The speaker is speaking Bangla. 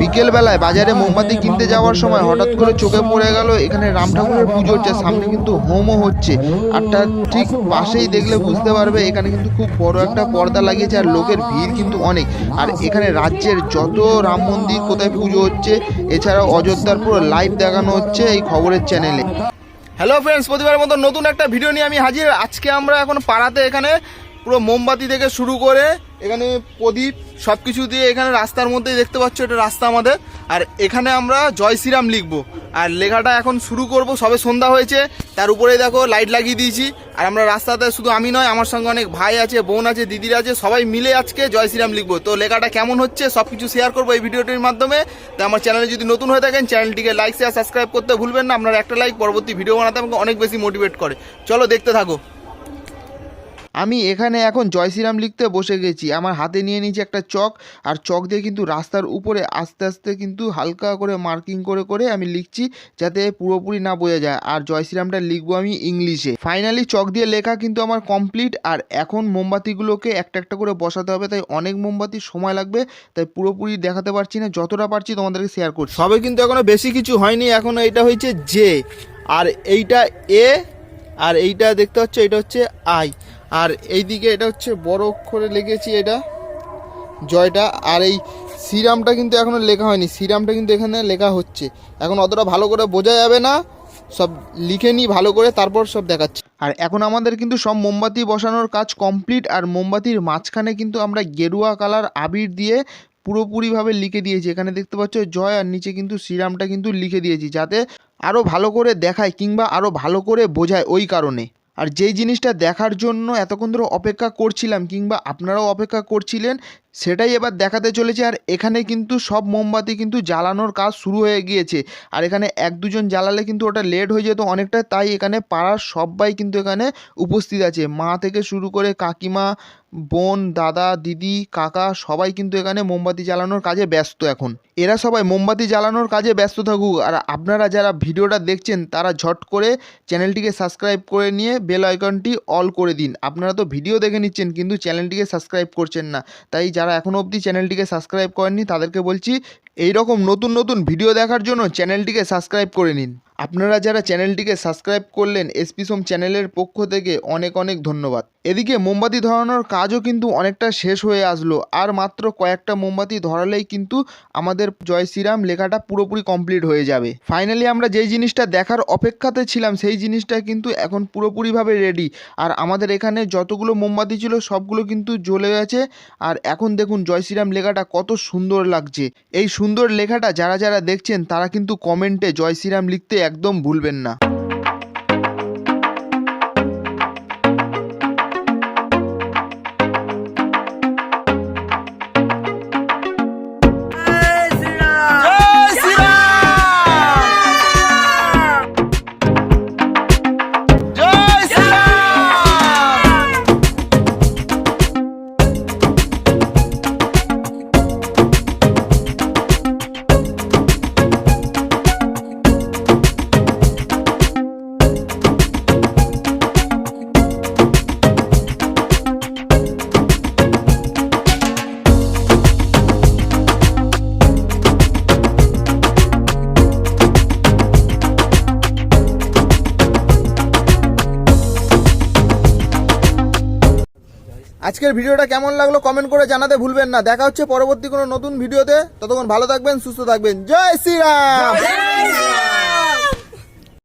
বিকেল বেলায় বাজারে মোমবাতি কিনতে যাওয়ার সময় হঠাৎ করে চোখে পড়ে গেল, এখানে রাম ঠাকুরের পুজো হচ্ছে, সামনে কিন্তু হোমও হচ্ছে। আর তার ঠিক পাশেই দেখলে বুঝতে পারবে, এখানে কিন্তু খুব বড় একটা পর্দা লাগিয়েছে, আর লোকের ভিড় কিন্তু অনেক। আর এখানে রাজ্যের যত রাম মন্দির, কোথায় পুজো হচ্ছে, এছাড়াও অযোধ্যার পুরো লাইভ দেখানো হচ্ছে এই খবরের চ্যানেলে হ্যালো ফ্রেন্ডস প্রতিবারের মতো নতুন একটা ভিডিও নিয়ে আমি হাজির। আজকে আমরা এখন পাড়াতে এখানে পুরো মোমবাতি থেকে শুরু করে এখানে প্রদীপ সব কিছু দিয়ে এখানে রাস্তার মধ্যেই দেখতে পাচ্ছ এটা রাস্তা আমাদের। আর এখানে আমরা জয় শ্রীরাম লিখব। আর লেখাটা এখন শুরু করব, সবে সন্ধ্যা হয়েছে, তার উপরে দেখো লাইট লাগিয়ে দিয়েছি। আর আমরা রাস্তাতে শুধু আমি নয়, আমার সঙ্গে অনেক ভাই আছে, বোন আছে, দিদিরা আছে, সবাই মিলে আজকে জয় শ্রীরাম লিখব। তো লেখাটা কেমন হচ্ছে সব কিছু শেয়ার করব এই ভিডিওটির মাধ্যমে। তো আমার চ্যানেলে যদি নতুন হয়ে থাকেন চ্যানেলটিকে লাইক শেয়ার সাবস্ক্রাইব করতে ভুলবেন না। আপনার একটা লাইক পরবর্তী ভিডিও বানাতে আমাকে অনেক বেশি মোটিভেট করে। চলো দেখতে থাকো। আমি এখানে এখন জয় শ্রীরাম লিখতে বসে গেছি। আমার হাতে নিয়ে নিয়েছি একটা চক, আর চক দিয়ে কিন্তু রাস্তার উপরে আস্তে আস্তে কিন্তু হালকা করে মার্কিং করে করে আমি লিখছি যাতে পুরোপুরি না বোঝা যায়। আর জয় শ্রীরামটা লিখব আমি ইংলিশে। ফাইনালি চক দিয়ে লেখা কিন্তু আমার কমপ্লিট আর এখন মোমবাতিগুলোকে একটা একটা করে বসাতে হবে, তাই অনেক মোমবাতি সময় লাগবে, তাই পুরোপুরি দেখাতে পারছি না, যতটা পারছি তোমাদেরকে শেয়ার করছি। সবে কিন্তু এখনও বেশি কিছু হয়নি, এখনও এটা হয়েছে জে আর এইটা এ আর এইটা দেখতে পাচ্ছ, এটা হচ্ছে আই আর এইদিকে এটা হচ্ছে বড় অক্ষরে লিখেছি এটা, জয়টা। আর এই শ্রীরামটা কিন্তু এখনও লেখা হয়নি শ্রীরামটা কিন্তু এখানে লেখা হচ্ছে। এখন অতটা ভালো করে বোঝা যাবে না, সব লিখে নিই ভালো করে, তারপর সব দেখাচ্ছি। আর এখন আমাদের কিন্তু সব মোমবাতি বসানোর কাজ কমপ্লিট, আর মোমবাতির মাঝখানে কিন্তু আমরা গেরুয়া কালার আবির দিয়ে পুরোপুরিভাবে লিখে দিয়েছি। এখানে দেখতে পাচ্ছ জয়, আর নিচে কিন্তু শ্রীরামটা কিন্তু লিখে দিয়েছি, যাতে আরও ভালো করে দেখায় কিংবা আরও ভালো করে বোঝায় ওই কারণে। আর যেই জিনিসটা দেখার জন্য এতক্ষণ ধরে অপেক্ষা করছিলাম কিংবা আপনারাও অপেক্ষা করছিলেন সেটাই এবার দেখাতে চলেছে আর এখানে কিন্তু সব মোমবাতি কিন্তু জ্বালানোর কাজ শুরু হয়ে গিয়েছে। আর এখানে এক দুজন জ্বালালে কিন্তু ওটা লেট হয়ে যেত অনেকটা, তাই এখানে পাড়ার সবাই কিন্তু এখানে উপস্থিত আছে। মা থেকে শুরু করে কাকিমা, বোন, দাদা, দিদি, কাকা সবাই কিন্তু এখানে মোমবাতি জ্বালানোর কাজে ব্যস্ত এখন। এরা সবাই মোমবাতি জ্বালানোর কাজে ব্যস্ত থাকুক আর আপনারা যারা ভিডিওটা দেখছেন তারা ঝট করে চ্যানেলটিকে সাবস্ক্রাইব করে নিয়ে বেল আইকনটি অল করে দিন। আপনারা তো ভিডিও দেখে নিচ্ছেন কিন্তু চ্যানেলটিকে সাবস্ক্রাইব করছেন না। তাই যারা এখনও অবধি চ্যানেলটিকে সাবস্ক্রাইব করেননি তাদেরকে বলছি এই রকম নতুন নতুন ভিডিও দেখার জন্য চ্যানেলটিকে সাবস্ক্রাইব করে নিন। আপনারা যারা চ্যানেলটিকে সাবস্ক্রাইব করলেন এসপি সোম চ্যানেলের পক্ষ থেকে অনেক অনেক ধন্যবাদ। এদিকে মোমবাতি ধরানোর কাজও কিন্তু অনেকটা শেষ হয়ে আসলো, আর মাত্র কয়েকটা মোমবাতি ধরালেই কিন্তু আমাদের জয় শ্রীরাম লেখাটা পুরোপুরি কমপ্লিট হয়ে যাবে। ফাইনালি আমরা যেই জিনিসটা দেখার অপেক্ষাতে ছিলাম, সেই জিনিসটা কিন্তু এখন পুরোপুরিভাবে রেডি। আর আমাদের এখানে যতগুলো মোমবাতি ছিল, সবগুলো কিন্তু জ্বলে গেছে। আর এখন দেখুন জয় শ্রীরাম লেখাটা কত সুন্দর লাগছে। এই সুন্দর লেখাটা যারা যারা দেখছেন, তারা কিন্তু কমেন্টে জয় শ্রীরাম লিখতে একদম ভুলবেন না। আজকের ভিডিওটা কেমন লাগল কমেন্ট করে জানাতে ভুলবেন না। দেখা হচ্ছে পরবর্তী কোনো নতুন ভিডিওতে। ততক্ষণ ভালো থাকবেন, সুস্থ থাকবেন। জয় শ্রীরাম!